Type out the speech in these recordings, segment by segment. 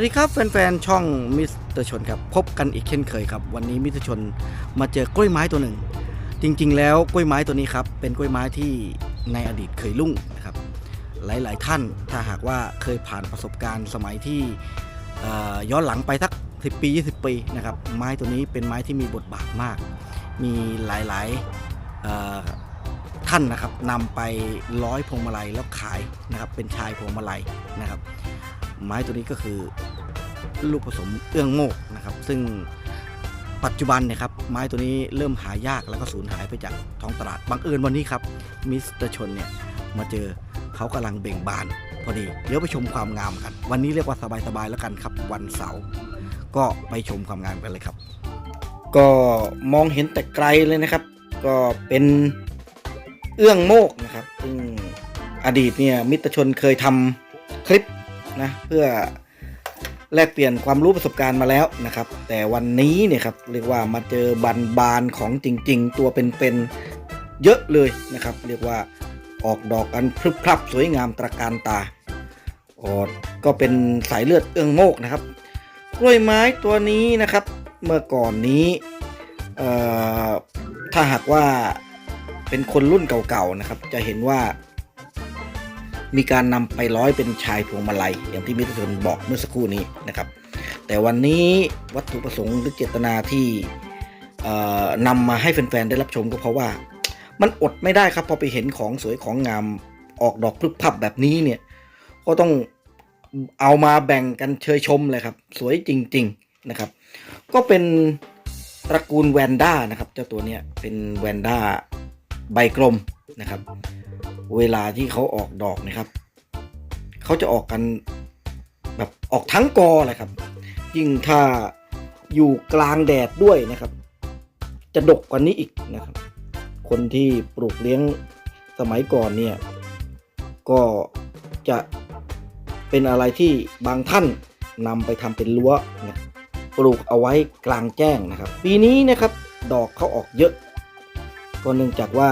วัสดีครับแฟนๆ ช่องมิสเตอร์ชนครับ พบกันอีกเช่นเคยครับ วันนี้มิสเตอร์ชนมาเจอกล้วยไม้ตัวหนึ่ง จริงๆ แล้วกล้วยไม้ตัวนี้ครับ เป็นกล้วยไม้ที่ในอดีตเคยรุ่งนะครับ หลายๆท่านถ้าหากว่าเคยผ่านประสบการณ์สมัยที่ย้อนหลังไปสัก 10 ปี 20 ปีนะครับ ไม้ตัวนี้เป็นไม้ที่มีบทบาทมาก มีหลายๆท่านนะครับนำไปร้อยพวงมาลัยแล้วขายนะครับเป็นชายพวงมาลัยนะครับ ไม้ตัวนี้ก็คือลูกผสมเอื้องโมกนะครับ ซึ่งปัจจุบันเนี่ยครับไม้ตัวนี้เริ่มหายากแล้วก็สูญหายไปจากท้องตลาดบังเอิญวันนี้ครับมิสเตอร์ชนเนี่ยมาเจอเขากำลังเบ่งบานพอดีเดี๋ยวไปชมความงามกัน วันนี้เรียกว่าสบายๆแล้วกันครับ วันเสาร์ก็ไปชมความงามกันเลยครับ ก็มองเห็นแต่ไกลเลยนะครับ ก็เป็นเอื้องโมกนะครับซึ่งอดีตเนี่ยมิตรชนเคยทำคลิป นะเพื่อแลกเปลี่ยนความรู้ประสบการณ์มาแล้วนะครับ แต่วันนี้เนี่ยครับเรียกว่ามาเจอบันบานของจริง ๆ ตัวเป็นๆเยอะเลยนะครับ เรียกว่าออกดอกกันพรึบพรับสวยงามตระการตาออก็เป็นสายเลือดเอื้องโมกนะครับกล้วยไม้ตัวนี้นะครับ เมื่อก่อนนี้ถ้าหากว่าเป็นคนรุ่นเก่าๆนะครับ จะเห็นว่า มีการนำไปร้อยเป็นชายพวงมาลัย อย่างที่มิตรชนบอกเมื่อสักครู่นี้นะครับ แต่วันนี้วัตถุประสงค์หรือเจตนาที่เอ่อนำมาให้แฟนๆได้รับชมก็เพราะว่า มันอดไม่ได้ครับพอไปเห็นของสวยของงามออกดอกพรึบพับแบบนี้เนี่ยก็ต้องเอามาแบ่งกันเชยชมเลยครับ สวยจริง ๆนะครับ ก็เป็นตระกูลแวนด้านะครับ เจ้าตัวเนี้ยเป็นแวนด้าใบกลมนะครับ เวลาที่เขาออกดอกนะครับเขาจะออกกันแบบออกทั้งกอเลยครับ ยิ่งถ้าอยู่กลางแดดด้วยนะครับ จะดกกว่านี้อีกนะครับ คนที่ปลูกเลี้ยงสมัยก่อนเนี่ย ก็จะเป็นอะไรที่บางท่านนำไปทำเป็นรั้วนะปลูกเอาไว้กลางแจ้งนะครับ ปีนี้นะครับ ดอกเขาออกเยอะ ก็เนื่องจากว่า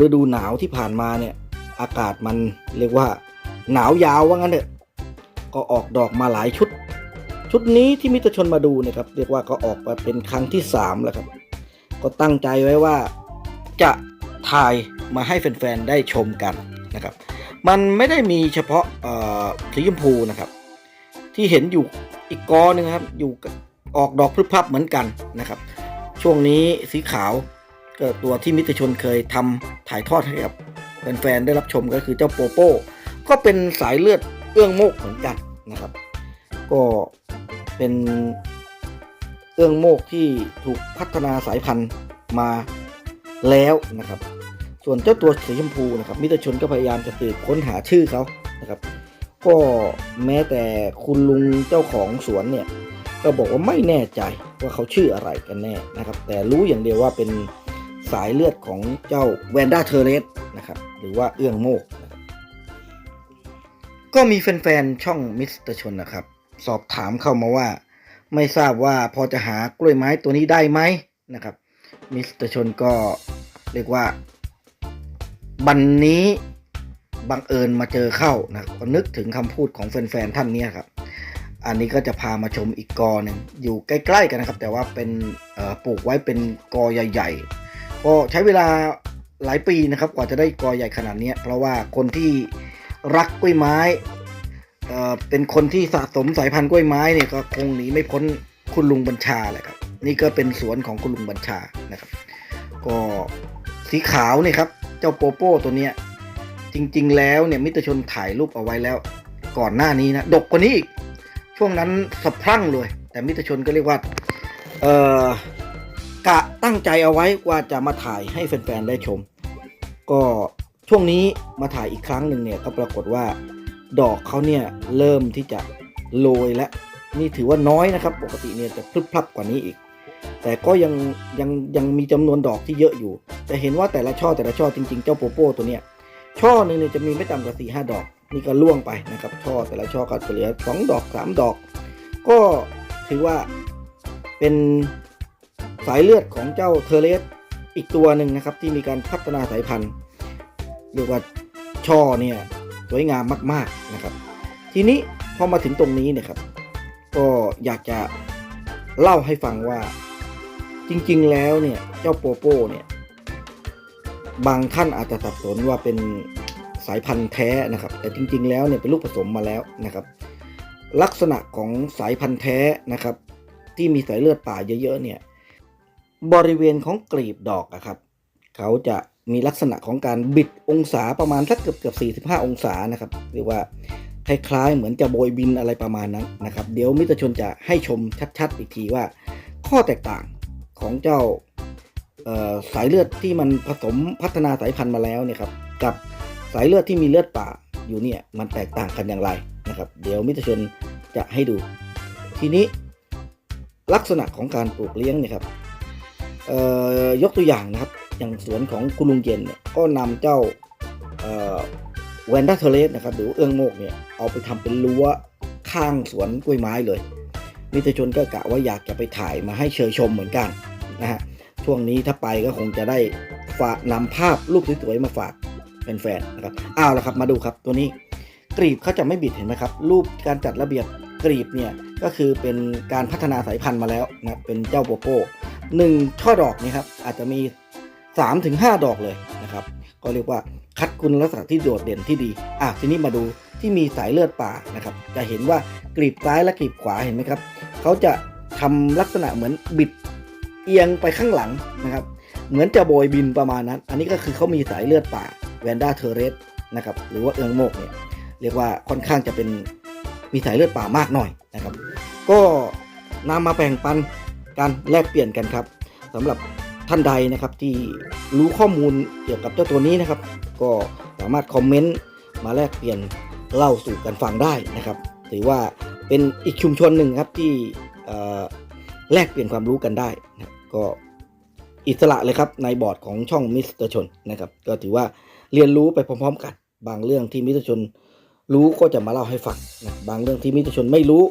ฤดูหนาวที่ผ่านมาเนี่ยอากาศมันเรียกว่า หนาวยาวว่างั้นเถอะก็ออกดอกมาหลายชุด ชุดนี้ที่มิตรชนมาดูเนี่ยครับเรียกว่าก็ออกมาเป็นครั้งที่3แล้วครับ ก็ตั้งใจไว้ว่าจะถ่ายมาให้แฟนๆได้ชมกันนะครับ มันไม่ได้มีเฉพาะสีชมพูนะครับ ที่เห็นอยู่อีกกอหนึงครับอยู่ออกดอกพรึบพรับเหมือนกันนะครับ ช่วงนี้สีขาว ตัวที่มิตรชนเคยทำถ่ายทอดให้กับแฟนๆได้รับชมก็คือเจ้าโปโป้ ก็เป็นสายเลือดเอื้องโมกเหมือนกันนะครับ ก็เป็นเอื้องโมกที่ถูกพัฒนาสายพันธุ์มาแล้วนะครับ ส่วนเจ้าตัวสีชมพูนะครับ มิตรชนก็พยายามจะสืบค้นหาชื่อเขานะครับ ก็แม้แต่คุณลุงเจ้าของสวนเนี่ย ก็บอกว่าไม่แน่ใจว่าเขาชื่ออะไรกันแน่นะครับ แต่รู้อย่างเดียวว่าเป็น สายเลือดของเจ้าแวนด้าเทเรสนะครับหรือว่าเอื้องโมก ก็มีแฟนๆ ช่องมิสเตอร์ชนนะครับ สอบถามเข้ามาว่า ไม่ทราบว่าพอจะหากล้วยไม้ตัวนี้ได้ไหมนะครับมิสเตอร์ชนก็เรียกว่าบันนี้บังเอิญมาเจอเข้านะก็นึกถึงคำพูดของแฟนๆ ท่านนี้ครับ อันนี้ก็จะพามาชมอีกกอหนึ่งอยู่ใกล้ ๆ กันนะครับ แต่ว่าเป็นปลูกไว้เป็นกอใหญ่ ๆ ก็ใช้เวลาหลายปีนะครับกว่าจะได้กอใหญ่ขนาดนี้เพราะว่าคนที่รักกล้วยไม้เอ่อเป็นคนที่สะสมสายพันธุ์กล้วยไม้เนี่ยก็คงหนีไม่พ้นคุณลุงบัญชาแหละครับ นี่ก็เป็นสวนของคุณลุงบัญชานะครับ ก็สีขาวเนี่ยครับ เจ้าโปโป้ตัวเนี้ยจริง ๆ แล้วเนี่ยมิตรชนถ่ายรูปเอาไว้แล้ว ก่อนหน้านี้นะดกกว่านี้อีกช่วงนั้นสะพรั่งเลย แต่มิตรชนก็เรียกว่าเอ่อ กะตั้งใจเอาไว้ว่าจะมาถ่ายให้แฟนๆได้ชม ก็ช่วงนี้มาถ่ายอีกครั้งหนึ่งเนี่ยก็ปรากฏว่า ดอกเขาเนี่ยเริ่มที่จะโรยและนี่ถือว่าน้อยนะครับ ปกติเนี่ยจะพรึบพรับกว่านี้อีก แต่ก็ยังยังยังมีจำนวนดอกที่เยอะอยู่ จะเห็นว่าแต่ละช่อแต่ละช่อจริงๆ เจ้าโปโป้ตัวเนี้ยช่อหนึ่งเนี่ยจะมีไม่ต่ำกว่าสี่ห้าดอก นี่ก็ล่วงไปนะครับ ช่อแต่ละช่อก็เหลือสองดอกสามดอก ก็ถือว่าเป็น สายเลือดของเจ้าเทเรสอีกตัวหนึ่งนะครับ ที่มีการพัฒนาสายพันธุ์เรียกว่าช่อเนี่ยสวยงามมาก ๆนะครับ ทีนี้พอมาถึงตรงนี้เนี่ยครับ ก็อยากจะเล่าให้ฟังว่าจริงๆแล้วเนี่ยเจ้าโปโป้เนี่ยบางท่านอาจจะสับสนว่าเป็นสายพันธุ์แท้นะครับ แต่จริง ๆ แล้วเนี่ยเป็นลูกผสมมาแล้วนะครับ ลักษณะของสายพันธุ์แท้นะครับ ที่มีสายเลือดป่าเยอะๆเนี่ย บริเวณของกลีบดอกอะครับ เขาจะมีลักษณะของการบิดองศาประมาณสักเกือบเกือบ45 องศานะครับหรือว่าคล้ายๆ เหมือนจะโบยบินอะไรประมาณนั้นนะครับ เดี๋ยวมิตรชนจะให้ชมชัดๆอีกทีว่า ข้อแตกต่างของเจ้าสายเลือดที่มันผสมพัฒนาสายพันธุ์มาแล้วเนี่ยครับกับสายเลือดที่มีเลือดป่าอยู่เนี่ยมันแตกต่างกันอย่างไรนะครับ เดี๋ยวมิตรชนจะให้ดู ทีนี้ลักษณะของการปลูกเลี้ยงเนี่ยครับ ยกตัวอย่างนะครับ อย่างสวนของคุณลุงเย็นเนี่ยก็นำเจ้าแวนด้าเทเลสนะครับหรือเอื้องโมกเนี่ยเอาไปทำเป็นรั้วข้างสวนกล้วยไม้เลย นิตยชนก็กะว่าอยากจะไปถ่ายมาให้เชยชมเหมือนกันนะฮะช่วงนี้ถ้าไปก็คงจะได้ฝากนำภาพรูปสวยๆมาฝากแฟนๆนะครับอ้าวแล้วครับมาดูครับตัวนี้กรีบเขาจะไม่บิดเห็นไหมครับ รูปการจัดระเบียบกรีบเนี่ยก็คือเป็นการพัฒนาสายพันธุ์มาแล้วนะเป็นเจ้าโปโป 1ช่อดอกนี่ครับอาจจะมี 3-5 ดอกเลยนะครับก็เรียกว่าคัดคุณลักษณะที่โดดเด่นที่ดี อะทีนี้มาดูที่มีสายเลือดป่านะครับ จะเห็นว่ากลีบซ้ายและกลีบขวาเห็นไหมครับ เขาจะทำลักษณะเหมือนบิดเอียงไปข้างหลังนะครับ เหมือนจะโบยบินประมาณนั้น อันนี้ก็คือเขามีสายเลือดป่าแวนด้าเทเรสนะครับ หรือว่าเอิงโมกเนี่ย เรียกว่าค่อนข้างจะเป็นมีสายเลือดป่ามากหน่อยนะครับ ก็นำมาแบ่งปัน กันแลกเปลี่ยนกันครับสำหรับท่านใดนะครับที่รู้ข้อมูลเกี่ยวกับเจ้าตัวนี้นะครับ ก็สามารถคอมเมนต์มาแลกเปลี่ยนเล่าสู่กันฟังได้นะครับ ถือว่าเป็นอีกชุมชนหนึ่งครับที่แลกเปลี่ยนความรู้กันได้นะครับก็อิสระเลยครับในบอร์ดของช่องมิสเตอร์ชนนะครับ ก็ถือว่าเรียนรู้ไปพร้อมๆกัน บางเรื่องที่มิสเตอร์ชนรู้ก็จะมาเล่าให้ฟังนะบางเรื่องที่มิสเตอร์ชนไม่รู้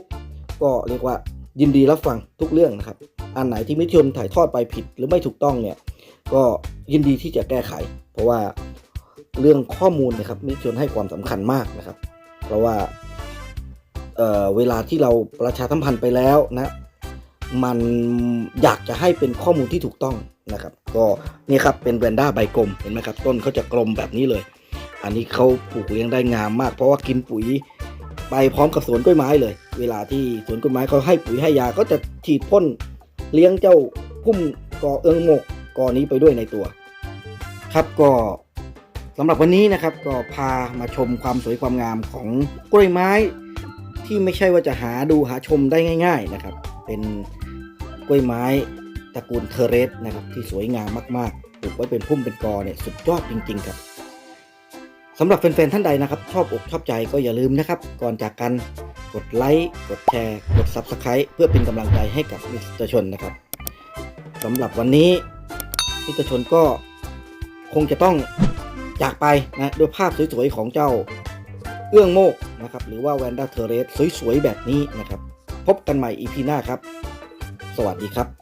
ก็เรียกว่า ยินดีรับฟังทุกเรื่องนะครับ อันไหนที่มิชนถ่ายทอดไปผิดหรือไม่ถูกต้องเนี่ย ก็ยินดีที่จะแก้ไข เพราะว่าเรื่องข้อมูลนะครับมิชนให้ความสำคัญมากนะครับ เพราะว่าเอ่อเวลาที่เราประชาสัมพันธ์ไปแล้วนะมันอยากจะให้เป็นข้อมูลที่ถูกต้องนะครับก็นี่ครับเป็นแวนด้าใบกลมเห็นไหมครับต้นเขาจะกลมแบบนี้เลย อันนี้เขาปลูกเลี้ยงได้งามมาก เพราะว่ากินปุ๋ย ไปพร้อมกับสวนกล้วยไม้เลย เวลาที่สวนกล้วยไม้เขาให้ปุ๋ยให้ยาก็จะฉีดพ่นเลี้ยงเจ้าพุ่มกอเอิงหมกกอนี้ไปด้วยในตัว ครับก็สำหรับวันนี้นะครับก็พามาชมความสวยความงามของกล้วยไม้ที่ไม่ใช่ว่าจะหาดูหาชมได้ง่าย ๆนะครับ เป็นกล้วยไม้ตระกูลเทเรสนะครับที่สวยงามมากๆปลูกไว้เป็นพุ่มเป็นกอเนี่ยสุดยอดจริง ๆ ครับ สำหรับแฟนๆท่านใดนะครับ ชอบอกชอบใจก็อย่าลืมนะครับ ก่อนจากกันกดไลค์กดแชร์ กด Subscribe เพื่อเป็นกำลังใจให้กับมิสเตอร์ชนนะครับสำหรับวันนี้มิสเตอร์ชนก็คงจะต้องจากไปนะด้วยภาพสวยๆของเจ้าเอื้องโมกนะครับหรือว่าแวนด้าเทเรสสวยๆแบบนี้นะครับ พบกันใหม่ EP หน้าครับ สวัสดีครับ